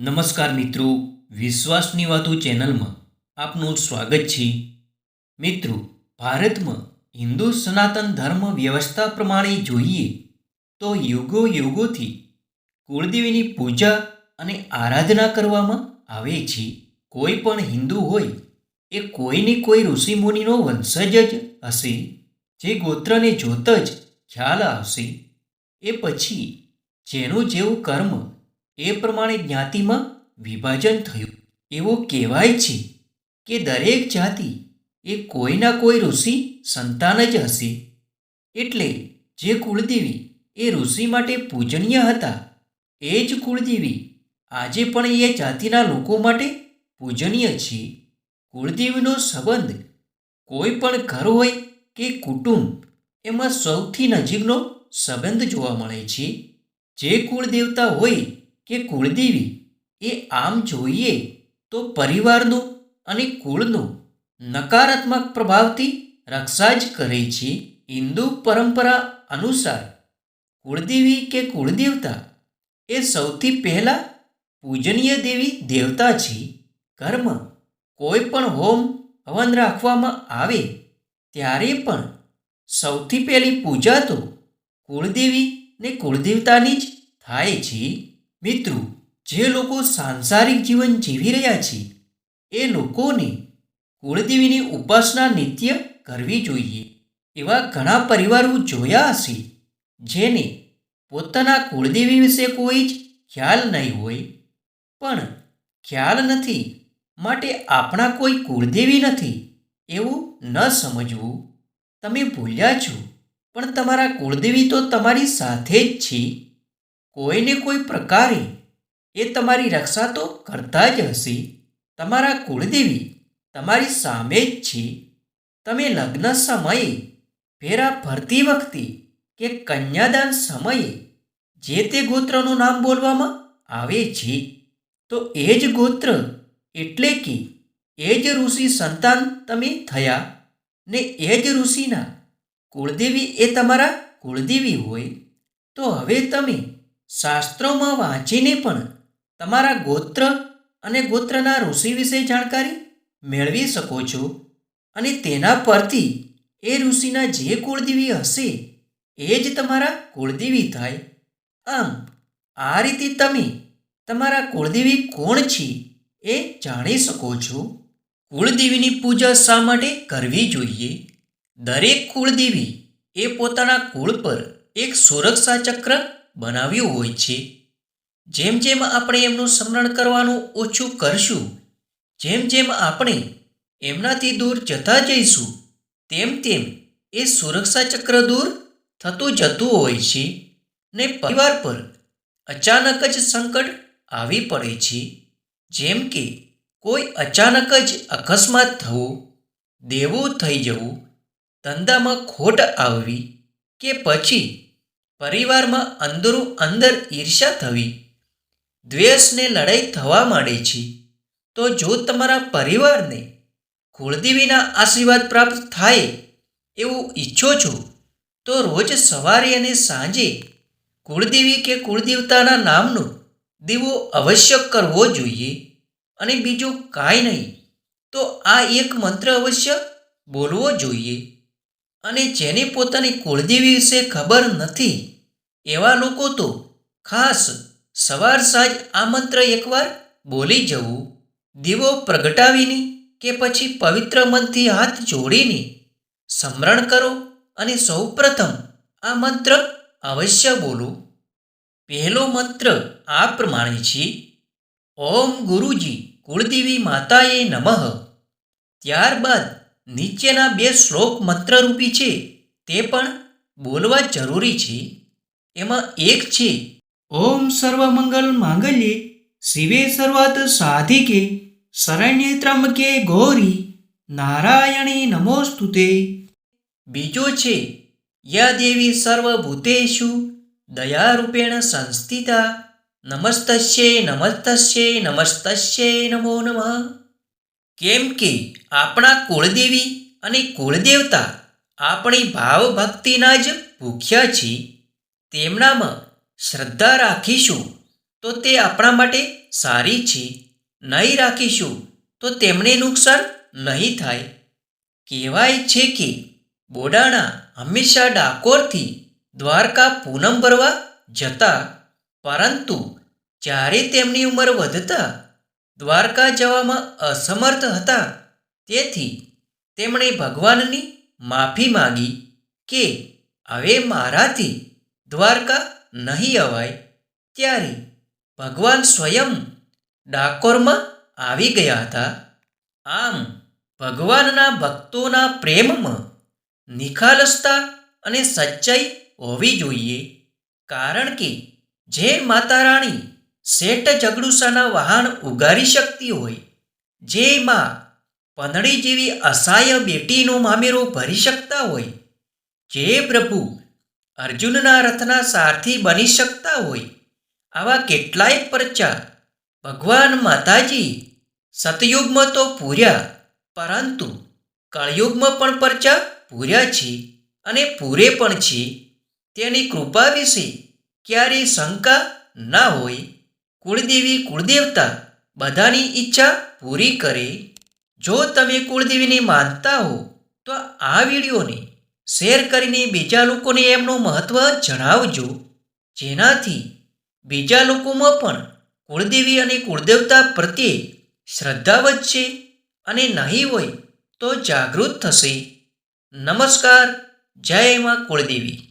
નમસ્કાર મિત્રો, વિશ્વાસની વાતો ચેનલમાં આપનું સ્વાગત છે. મિત્રો, ભારતમાં હિન્દુ સનાતન ધર્મ વ્યવસ્થા પ્રમાણે જોઈએ તો યુગો યુગોથી કુળદેવીની પૂજા અને આરાધના કરવામાં આવે છે. કોઈ પણ હિન્દુ હોય, એ કોઈને કોઈ ઋષિમુનિનો વંશજ જ હશે. જે ગોત્રને જોત જ ખ્યાલ આવશે. એ પછી જેનું જેવું કર્મ એ પ્રમાણે જ્ઞાતિમાં વિભાજન થયું. એવું કહેવાય છે કે દરેક જાતિ એ કોઈના કોઈ ઋષિ સંતાન જ હશે. એટલે જે કુળદેવી એ ઋષિ માટે પૂજનીય હતા, એ જ કુળદેવી આજે પણ એ જાતિના લોકો માટે પૂજનીય છે. કુળદેવીનો સંબંધ કોઈ પણ ઘર હોય કે કુટુંબ, એમાં સૌથી નજીકનો સંબંધ જોવા મળે છે. જે કુળદેવતા હોય કે કુળદેવી એ આમ જોઈએ તો પરિવારનું અને કુળનું નકારાત્મક પ્રભાવથી રક્ષા જ કરે છે હિન્દુ પરંપરા અનુસાર. કુળદેવી કે કુળદેવતા એ સૌથી પહેલાં પૂજનીય દેવી દેવતા છે. ઘરમાં કોઈ પણ હોમ હવન રાખવામાં આવે ત્યારે પણ સૌથી પહેલી પૂજા તો કુળદેવી ને કુળદેવતાની જ થાય છે. મિત્રો, જે લોકો સાંસારિક જીવન જીવી રહ્યા છે, એ લોકોને કુળદેવીની ઉપાસના નિત્ય કરવી જોઈએ એવા ઘણા પરિવારો જોયા હશે, જેને પોતાના કુળદેવી વિશે કોઈ જ ખ્યાલ નહીં હોય. પણ ખ્યાલ નથી માટે આપણા કોઈ કુળદેવી નથી એવું ન સમજવું. તમે ભૂલ્યા છો, પણ તમારા કુળદેવી તો તમારી સાથે જ છે. કોઈને કોઈ પ્રકારે એ તમારી રક્ષા તો કરતા જ હશે. તમારા કુળદેવી તમારી સામે જ છે. તમે લગ્ન સમયે, ફેરા ફરતી વખતે કે કન્યાદાન સમયે જે તે ગોત્રનું નામ બોલવામાં આવે છે, તો એ જ ગોત્ર એટલે કે એ જ ઋષિ સંતાન તમે થયા ને એ જ ઋષિના કુળદેવી એ તમારા કુળદેવી હોય. તો હવે તમે શાસ્ત્રોમાં વાંચીને પણ તમારા ગોત્ર અને ગોત્રના ઋષિ વિશે જાણકારી મેળવી શકો છો અને તેના પરથી એ ઋષિના જે કુળદેવી હશે, એ જ તમારા કુળદેવી થાય. આમ, આ રીતે તમે તમારા કુળદેવી કોણ છે એ જાણી શકો છો. કુળદેવીની પૂજા શા માટે કરવી જોઈએ? દરેક કુળદેવી એ પોતાના કુળ પર એક સુરક્ષા ચક્ર બનાવ્યું હોય છે. જેમ જેમ આપણે એમનું સ્મરણ કરવાનું ઓછું કરશું, જેમ જેમ આપણે એમનાથી દૂર જતા જઈશું, તેમ તેમ એ સુરક્ષા ચક્ર દૂર થતું જતું હોય છે ને પરિવાર પર અચાનક જ સંકટ આવી પડે છે. જેમ કે કોઈ અચાનક જ અકસ્માત થવો, દેવું થઈ જવું, ધંધામાં ખોટ આવવી કે પછી પરિવારમાં અંદરો અંદર ઈર્ષા થવી. દ્વેષને લડાઈ થવા માંડે છે. તો જો તમારા પરિવારને કુળદેવીના આશીર્વાદ પ્રાપ્ત થાય એવું ઈચ્છો છો, તો રોજ સવારે અને સાંજે કુળદેવી કે કુળદેવતાના નામનો દીવો અવશ્ય કરવો જોઈએ. અને બીજું કાંઈ નહીં, તો આ એક મંત્ર અવશ્ય બોલવો જોઈએ. અને જેને પોતાની કુળદેવી વિશે ખબર નથી એવા લોકો તો ખાસ સવાર સાંજ આ મંત્ર એકવાર બોલી જવું, દીવો પ્રગટાવીને કે પછી પવિત્ર મનથી હાથ જોડીને સ્મરણ કરો અને સૌપ્રથમ આ મંત્ર અવશ્ય બોલો. પહેલો મંત્ર આ પ્રમાણે છે, ઓમ ગુરુજી કુળદેવી માતાએ નમઃ. ત્યારબાદ નીચેના બે શ્લોક મંત્રરૂપી છે, તે પણ બોલવા જરૂરી છે. એમાં એક છે, ઓમ સર્વમંગલ માંગલ્યે, શિવે સર્વાત સાધિકે, શરણ્ય ત્રંબકે ગૌરી, નારાયણી નમોસ્તુતે. બીજો છે યા દેવી સર્વભૂતેશુ દયારૂપેણ સંસ્થિતા, નમસ્તસ્યે નમસ્તસ્યે નમસ્તસ્યે નમો નમઃ. કેમ કે આપણા કુળદેવી અને કુળદેવતા આપણી ભાવ ભક્તિના જ ભૂખ્યા છીએ તેમનામાં શ્રદ્ધા રાખીશું તો તે આપણા માટે સારી છે. નહીં રાખીશું તો તેમને નુકસાન નહીં થાય. કહેવાય છે કે બોડાણા હંમેશા ડાકોરથી દ્વારકા પૂનમ ભરવા જતા, પરંતુ જ્યારે તેમની ઉંમર વધતા દ્વારકા જવામાં અસમર્થ હતા, તેથી તેમણે ભગવાનની માફી માંગી કે, હવે મારાથી દ્વારકા નહીં અવાય ત્યારે ભગવાન સ્વયં ડાકોરમાં આવી ગયા હતા. આમ ભગવાનના ભક્તોના પ્રેમમાં નિખાલસતા અને સચ્ચાઈ હોવી જોઈએ. કારણ કે જે માતા રાણી શેઠ જગડુસાના વાહન ઉગારી શકતી હોય જે માં પંદડી જેવી અસહાય બેટીનો મામેરો ભરી શકતા હોય, જે પ્રભુ અર્જુનના રથના સારથી બની શકતા હોય આવા કેટલાય પ્રચાર ભગવાન માતાજી સતયુગમાં તો પૂર્યા, પરંતુ કળયુગમાં પણ પરચા પૂર્યા છે અને પૂરે પણ છે. તેની કૃપા વિશે ક્યારેય શંકા ના હોય. કુળદેવી કુળદેવતા બધાની ઈચ્છા પૂરી કરે. જો તમે કુળદેવીને માનતા હો, તો આ વિડીયોને શેર કરીને બીજા લોકોને એમનું મહત્ત્વ જણાવજો. જેનાથી બીજા લોકોમાં પણ કુળદેવી અને કુળદેવતા પ્રત્યે શ્રદ્ધા વધશે અને નહીં હોય તો જાગૃત થશે. નમસ્કાર. જય માં કુળદેવી.